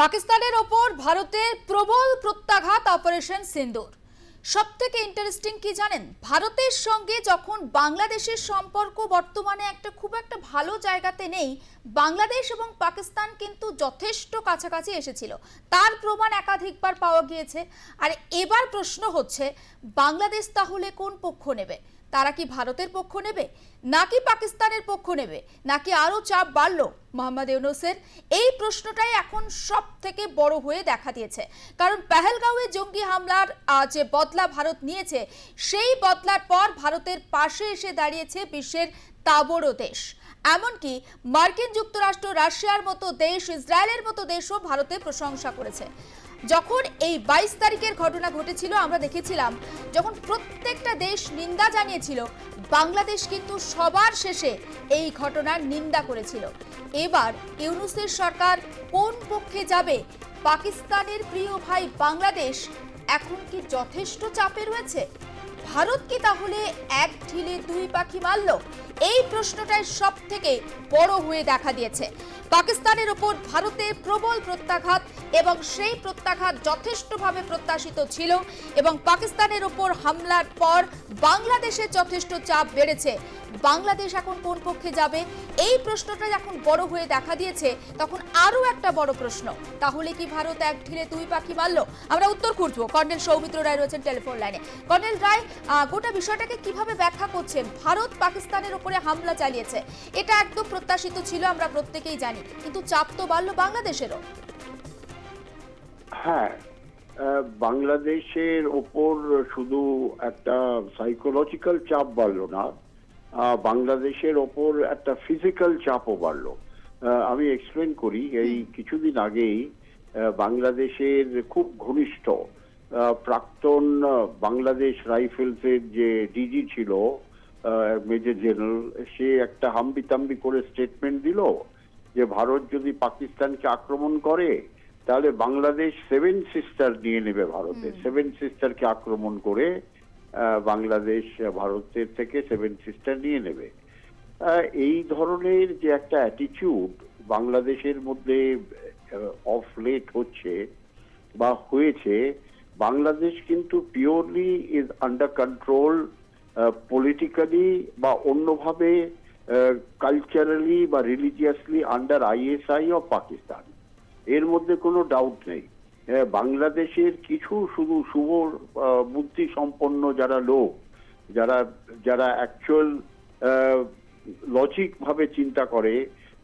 পাকিস্তানের ওপর ভারতের প্রবল প্রত্যাঘাত অপারেশন সিন্দুর। সব থেকে ইন্টারেস্টিং কি জানেন? ভারতের সঙ্গে যখন বাংলাদেশের সম্পর্ক বর্তমানে একটা খুব একটা ভালো জায়গাতে নেই, বাংলাদেশ এবং পাকিস্তান কিন্তু যথেষ্ট কাছাকাছি এসেছিল। তার প্রমাণ একাধিকবার পাওয়া গিয়েছে। আর এবার প্রশ্ন হচ্ছে, বাংলাদেশ তাহলে কোন পক্ষ নেবে? তারা কি ভারতের পক্ষ নেবে? নাকি পাকিস্তানের পক্ষ নেবে? নাকি আরও চাপ বাড়লো? মোহাম্মদ ইউনুসের এই প্রশ্নটাই এখন সব থেকে বড় হয়ে দেখা দিয়েছে। কারণ পেহেলগাঁওয়ে জঙ্গি হামলার যে বদলা ভারত নিয়েছে, সেই বদলার পর ভারতের পাশে এসে দাঁড়িয়েছে বিশ্বের তাবড়ো দেশ। এমনকি মার্কিন যুক্তরাষ্ট্র, রাশিয়ার মতো দেশ, ইসরায়েলের মতো দেশও ভারতের প্রশংসা করেছে। যখন এই বাইশ তারিখের ঘটনা ঘটেছিল, আমরা দেখেছিলাম যখন প্রত্যেকটা দেশ নিন্দা জানিয়েছিল, বাংলাদেশ কিন্তু সবার শেষে এই ঘটনার নিন্দা করেছিল। এবার ইউনুসের সরকার কোন পক্ষে যাবে? পাকিস্তানের প্রিয় ভাই বাংলাদেশ এখন কি যথেষ্ট চাপে রয়েছে? ভারত কি তাহলে এক ঢিলে দুই পাখি মারল? এই প্রশ্নটাই সব থেকে বড় হয়ে দেখা দিয়েছে। পাকিস্তানের ওপর ভারতের প্রবল প্রত্যাঘাত এবং সেই প্রত্যাঘাত যথেষ্টভাবে প্রত্যাশিত ছিল এবং পাকিস্তানের ওপর হামলার পর বাংলাদেশের যথেষ্ট চাপ বেড়েছে। বাংলাদেশ এখন কোন পক্ষে যাবে? এই প্রশ্নটা যখন বড় হয়ে দেখা দিয়েছে। তখন আরও একটা বড় প্রশ্ন, তাহলে কি ভারত এক ঢিলে দুই পাখি মারল? আমরা উত্তর খুঁজবো। কর্নেল সৌমিত্র রায় রয়েছেন টেলিফোন লাইনে। কর্নেল রায় গোটা বিষয়টাকে কীভাবে ব্যাখ্যা করছেন? ভারত পাকিস্তানের উপরে হামলা চালিয়েছে। এটা একদম প্রত্যাশিত ছিল আমরা প্রত্যেকেই জানি। কিন্তু চাপ তো বাড়লো বাংলাদেশেরও। হ্যাঁ বাংলাদেশের ওপর শুধু একটা সাইকোলজিক্যাল চাপ বাড়লো না বাংলাদেশের ওপর একটা ফিজিক্যাল চাপও বাড়লো। আমি এক্সপ্লেন করি এই কিছুদিন আগেই বাংলাদেশের খুব ঘনিষ্ঠ প্রাক্তন বাংলাদেশ রাইফেলসের যে ডিজি ছিল মেজর জেনারেল সে একটা হাম্বিতাম্বি করে স্টেটমেন্ট দিল যে ভারত যদি পাকিস্তানকে আক্রমণ করে তাহলে বাংলাদেশ সেভেন সিস্টার নিয়ে নেবে ভারতে। সেভেন সিস্টারকে আক্রমণ করে বাংলাদেশ ভারতের থেকে সেভেন সিস্টার নিয়ে নেবে। এই ধরনের যে একটা অ্যাটিটিউড বাংলাদেশের মধ্যে অফ লেট হচ্ছে বা হয়েছে বাংলাদেশ কিন্তু purely is under control politically বা অন্যভাবে কালচারালি বা religiously under ISI of Pakistan এর মধ্যে কোনো ডাউট নেই। বাংলাদেশের কিছু শুধু শুভ বুদ্ধি সম্পন্ন যারা লোক, যারা যারা অ্যাকচুয়াল লজিক ভাবে চিন্তা করে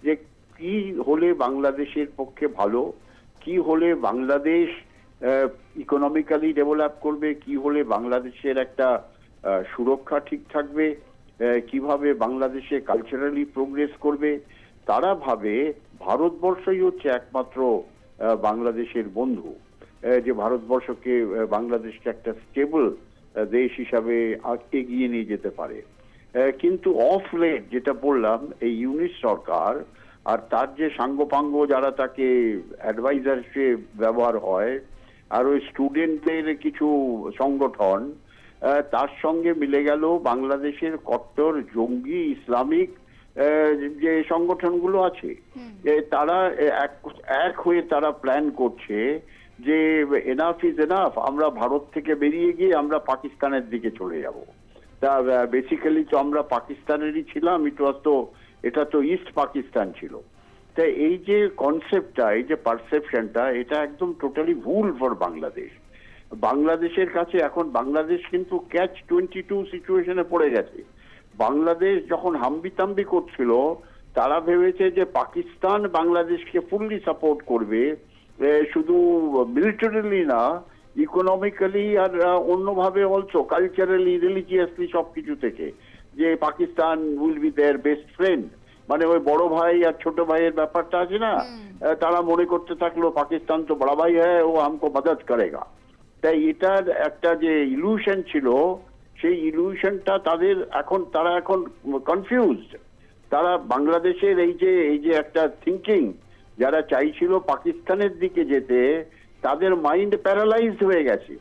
যে কি হলে বাংলাদেশের পক্ষে ভালো, কি হলে বাংলাদেশ ইকোনমিক্যালি ডেভেলপ করবে, কি হলে বাংলাদেশের একটা সুরক্ষা ঠিক থাকবে কীভাবে বাংলাদেশে কালচারালি প্রোগ্রেস করবে, তারা ভাবে ভারতবর্ষই হচ্ছে একমাত্র বাংলাদেশের বন্ধু। যে ভারতবর্ষকে বাংলাদেশকে একটা স্টেবল দেশ হিসাবে এগিয়ে নিয়ে যেতে পারে। কিন্তু অফ লেট যেটা বললাম, এই ইউনিট সরকার আর তার যে সাঙ্গপাঙ্গ যারা তাকে অ্যাডভাইজার হিসেবে ব্যবহার হয় আর ওই স্টুডেন্টদের কিছু সংগঠন তার সঙ্গে মিলে গেল বাংলাদেশের কট্টর জঙ্গি ইসলামিক যে সংগঠনগুলো আছে। তারা এক এক হয়ে তারা প্ল্যান করছে যে এনাফ ইজ এনাফ আমরা ভারত থেকে বেরিয়ে গিয়ে আমরা পাকিস্তানের দিকে চলে যাব। তা বেসিক্যালি তো আমরা পাকিস্তানেরই ছিলাম ইট ওয়াজ তো এটা তো ইস্ট পাকিস্তান ছিল। তা এই যে কনসেপ্টটা এই যে পারসেপশনটা এটা একদম টোটালি ভুল ফর বাংলাদেশ বাংলাদেশের কাছে এখন, বাংলাদেশ কিন্তু ক্যাচ টোয়েন্টি টু সিচুয়েশনে পড়ে গেছে। বাংলাদেশ যখন হাম্বিতাম্বি করছিল, তারা ভেবেছে যে পাকিস্তান বাংলাদেশকে ফুললি সাপোর্ট করবে শুধু মিলিটারিলি না ইকোনমিক্যালি আর অন্যভাবে অলসো কালচারালি রিলিজিয়াসলি সব কিছু থেকে। যে Pakistan will be their best friend মানে ওই বড় ভাই আর ছোট ভাইয়ের ব্যাপারটা আছে না তারা মনে করতে থাকল পাকিস্তান তো বড় ভাই হ্যাঁ ও আমকো মদত করেগা। তাই এটার একটা যে ইলুশন ছিল সেই ইলুশনটা তাদের এখন তারা এখন কনফিউজড তারা বাংলাদেশের এই যে এই যে একটা থিঙ্কিং যারা চাইছিল পাকিস্তানের দিকে যেতে তাদের মাইন্ড প্যারালাইজড হয়ে গেছে।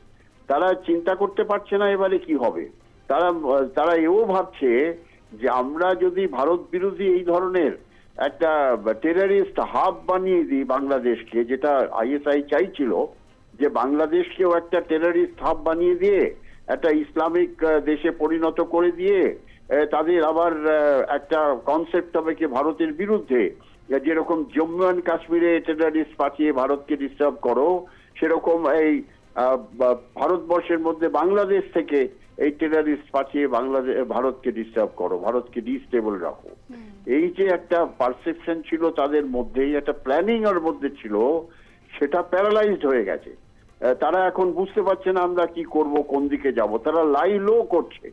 তারা চিন্তা করতে পারছে না এবারে কি হবে। তারা তারা এও ভাবছে যে আমরা যদি ভারত বিরোধী এই ধরনের একটা টেরারিস্ট হাব বানিয়ে দিই বাংলাদেশকে, যেটা আইএসআই চাইছিল, যে বাংলাদেশকেও একটা টেরারিস্ট হাব বানিয়ে দিয়ে, একটা ইসলামিক দেশে পরিণত করে দিয়ে তাদের আবার একটা কনসেপ্ট হবে কি ভারতের বিরুদ্ধে। যেরকম জম্মু অ্যান্ড কাশ্মীরে টেরারিস্ট পাঠিয়ে ভারতকে ডিস্টার্ব করো, সেরকম এই ভারতবর্ষের মধ্যে বাংলাদেশ থেকে এই টেরারিস্ট পাঠিয়ে বাংলাদেশ ভারতকে ডিস্টার্ব করো ভারতকে ডিস্টেবল রাখো। এই যে একটা পারসেপশন ছিল তাদের মধ্যেই একটা প্ল্যানিং এর মধ্যে ছিল সেটা প্যারালাইজড হয়ে গেছে। তারা এখন বুঝতে পারছে না আমরা কি করব কোন দিকে যাব। তারা লাই লো করছে।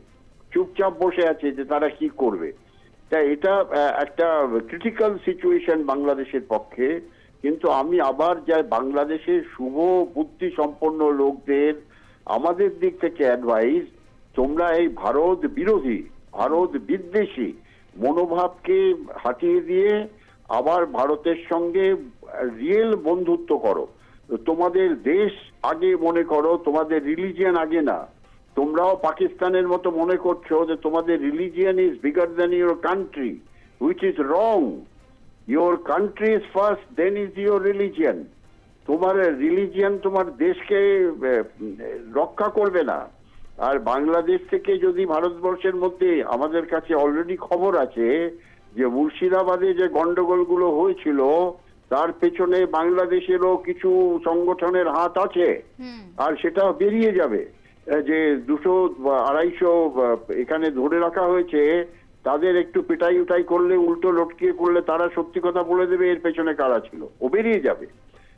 চুপচাপ বসে আছে যে তারা কি করবে। তা এটা একটা ক্রিটিক্যাল সিচুয়েশন বাংলাদেশের পক্ষে। কিন্তু আমি আবার যাই বাংলাদেশের শুভ বুদ্ধি সম্পন্ন লোকদের আমাদের দিক থেকে অ্যাডভাইস তোমরা এই ভারত বিরোধী, ভারত বিদ্বেষী মনোভাবকে হাটিয়ে দিয়ে আবার ভারতের সঙ্গে রিয়েল বন্ধুত্ব করো। তোমাদের দেশ আগে মনে করো, তোমাদের রিলিজিয়ান আগে না। তোমরাও পাকিস্তানের মতো মনে করছ যে তোমাদের religion is bigger than your country which is wrong your country is first then is your religion তোমার রিলিজিয়ান তোমার দেশকে রক্ষা করবে না। আর বাংলাদেশ থেকে যদি ভারতবর্ষের মধ্যে আমাদের কাছে অলরেডি খবর আছে যে মুর্শিদাবাদে যে গন্ডগোলগুলো হয়েছিল তার পেছনে বাংলাদেশেরও কিছু সংগঠনের হাত আছে। আর সেটা বেরিয়ে যাবে। যে দুশো আড়াইশো এখানে ধরে রাখা হয়েছে তাদের একটু পেটাই উটাই করলে উল্টো লটকিয়ে করলে তারা সত্যি কথা বলে দেবে এর পেছনে কারা ছিল? ও বেরিয়ে যাবে।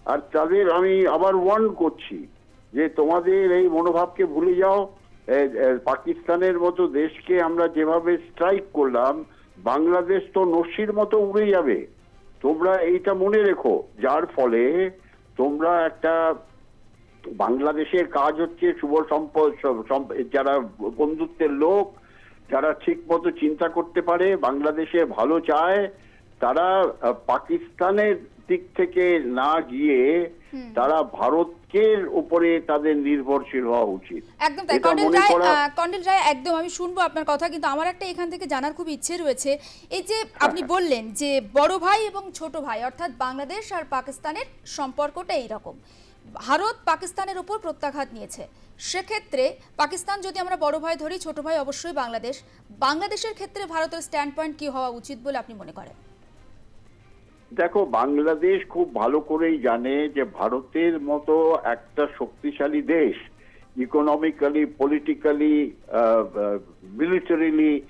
আর তাদের আমি আবার ওয়ার্ন করছি যে তোমাদের এই মনোভাবকে ভুলে যাও পাকিস্তানের মতো দেশকে আমরা যেভাবে স্ট্রাইক করলাম বাংলাদেশ তো নসির মতো উড়ে যাবে। তোমরা এইটা মনে রেখো যার ফলে তোমরা একটা বাংলাদেশের কাজ হচ্ছে শুভ সম্পদ যারা বন্ধুত্বের লোক যারা ঠিক মতো চিন্তা করতে পারে বাংলাদেশে ভালো চায় তারা পাকিস্তানের দিক থেকে না গিয়ে তারা ভারতকে উপরে তাদের নির্ভরশীল হওয়া উচিত। একদম তাই। মনে রায় কর্নেল রায় একদম আমি শুনব আপনার কথা কিন্তু আমার একটা এখান থেকে জানার খুব ইচ্ছে রয়েছে। এই যে আপনি বললেন যে বড় ভাই এবং ছোট ভাই অর্থাৎ বাংলাদেশ আর পাকিস্তানের সম্পর্কটা এইরকম। ভারত পাকিস্তানের উপর প্রত্যাঘাত নিয়েছে। সেক্ষেত্রে পাকিস্তান যদি আমরা বড় ভাই ধরি ছোট ভাই অবশ্যই বাংলাদেশ। বাংলাদেশের ক্ষেত্রে ভারতের স্ট্যান্ড পয়েন্ট কি হওয়া উচিত বলে আপনি মনে করেন? দেখো বাংলাদেশ খুব ভালো করেই জানে যে ভারতের মতো একটা শক্তিশালী দেশ ইকোনমিক্যালি পলিটিক্যালি মিলিটারিলি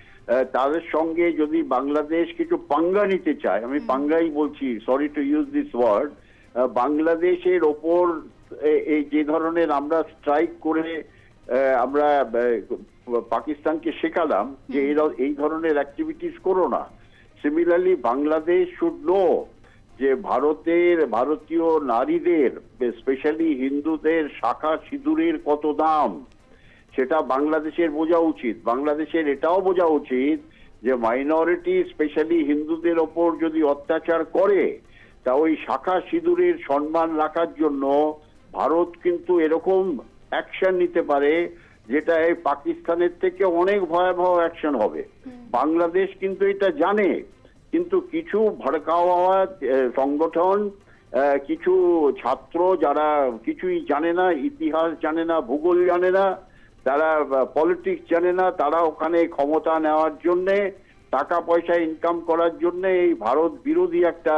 তাদের সঙ্গে যদি বাংলাদেশ কিছু পাঙ্গা নিতে চায় আমি পাঙ্গাই বলছি sorry to use this word বাংলাদেশের ওপর এই যে ধরনের আমরা স্ট্রাইক করে আমরা পাকিস্তানকে শেখালাম যে এই ধরনের অ্যাক্টিভিটিস করো না। সিমিলারলি বাংলাদেশ শুড নো যে ভারতের ভারতীয় নারীদের স্পেশালি হিন্দুদের শাখা সিঁদুরের কত দাম? সেটা বাংলাদেশের বোঝা উচিত। বাংলাদেশের এটাও বোঝা উচিত যে মাইনরিটি স্পেশালি হিন্দুদের ওপর যদি অত্যাচার করে, তা ওই শাখা সিঁদুরের সম্মান রাখার জন্য ভারত কিন্তু এরকম অ্যাকশন নিতে পারে যেটা এই পাকিস্তানের থেকে অনেক ভয়াবহ অ্যাকশন হবে। বাংলাদেশ কিন্তু এটা জানে কিন্তু কিছু ভড়কাওয়া সংগঠন কিছু ছাত্র যারা কিছুই জানে না ইতিহাস জানে না ভূগোল জানে না তারা পলিটিক্স জানে না তারা ওখানে ক্ষমতা নেওয়ার জন্যে টাকা পয়সা ইনকাম করার জন্য এই ভারত বিরোধী একটা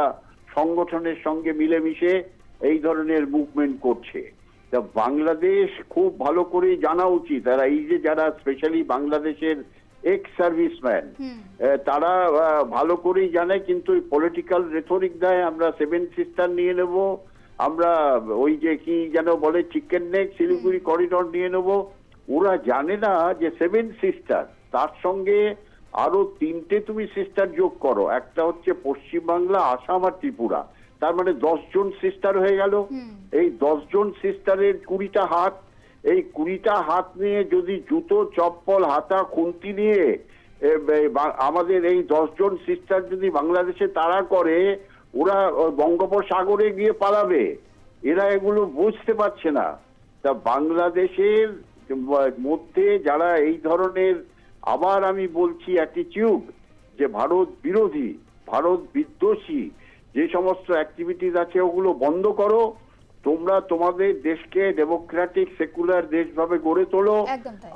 সংগঠনের সঙ্গে মিলেমিশে এই ধরনের মুভমেন্ট করছে। তা বাংলাদেশ খুব ভালো করেই জানা উচিত। আর এই যে যারা স্পেশালি বাংলাদেশের এক্স সার্ভিসম্যান তারা ভালো করেই জানে কিন্তু পলিটিক্যাল রেথরিক দেয় আমরা সেভেন সিস্টার নিয়ে নেব আমরা ওই যে কি যেন বলে চিকেন নেক শিলিগুড়ি করিডর নিয়ে নেব। ওরা জানে না যে সেভেন সিস্টার তার সঙ্গে আরও তিনটে তুমি সিস্টার যোগ করো। একটা হচ্ছে পশ্চিমবাংলা আসাম আর ত্রিপুরা। তার মানে দশজন সিস্টার হয়ে গেল। এই দশজন সিস্টারের কুড়িটা হাত এই কুড়িটা হাত নিয়ে যদি জুতো চপ্পল হাতা খুন্তি নিয়ে আমাদের এই দশজন সিস্টার যদি বাংলাদেশে তাড়া করে ওরা বঙ্গোপসাগরে গিয়ে পালাবে। এরা এগুলো বুঝতে পারছে না। তা বাংলাদেশের মধ্যে যারা এই ধরনের আবার আমি বলছি অ্যাটিটিউড যে ভারত বিরোধী ভারত বিদ্বেষী যে সমস্ত অ্যাক্টিভিটিস আছে ওগুলো বন্ধ করো। তোমরা তোমাদের দেশকে ডেমোক্রেটিক সেকুলার দেশ ভাবে গড়ে তোলো।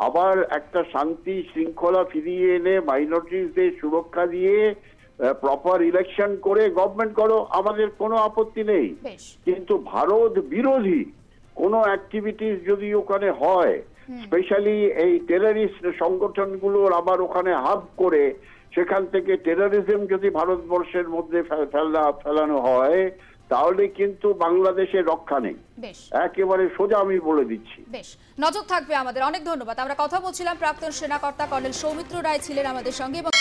আবার একটা শান্তি শৃঙ্খলা ফিরিয়ে এনে মাইনরিটিসদের সুরক্ষা দিয়ে প্রপার ইলেকশন করে গভর্নমেন্ট করো আমাদের কোনো আপত্তি নেই। কিন্তু ভারত বিরোধী কোনো অ্যাক্টিভিটিস যদি ওখানে হয় স্পেশালি এই টেররিস্ট সংগঠনগুলোর আবার ওখানে হাব করে সেখান থেকে টেরোরিজম যদি ভারতবর্ষের মধ্যে ফেলানো হয় তাহলে কিন্তু বাংলাদেশে রক্ষা নেই। একেবারে সোজা আমি বলে দিচ্ছি। বেশ। নজর থাকবে আমাদের। অনেক ধন্যবাদ। আমরা কথা বলছিলাম প্রাক্তন সেনাকর্তা কর্নেল সৌমিত্র রায় ছিলেন আমাদের সঙ্গে এবং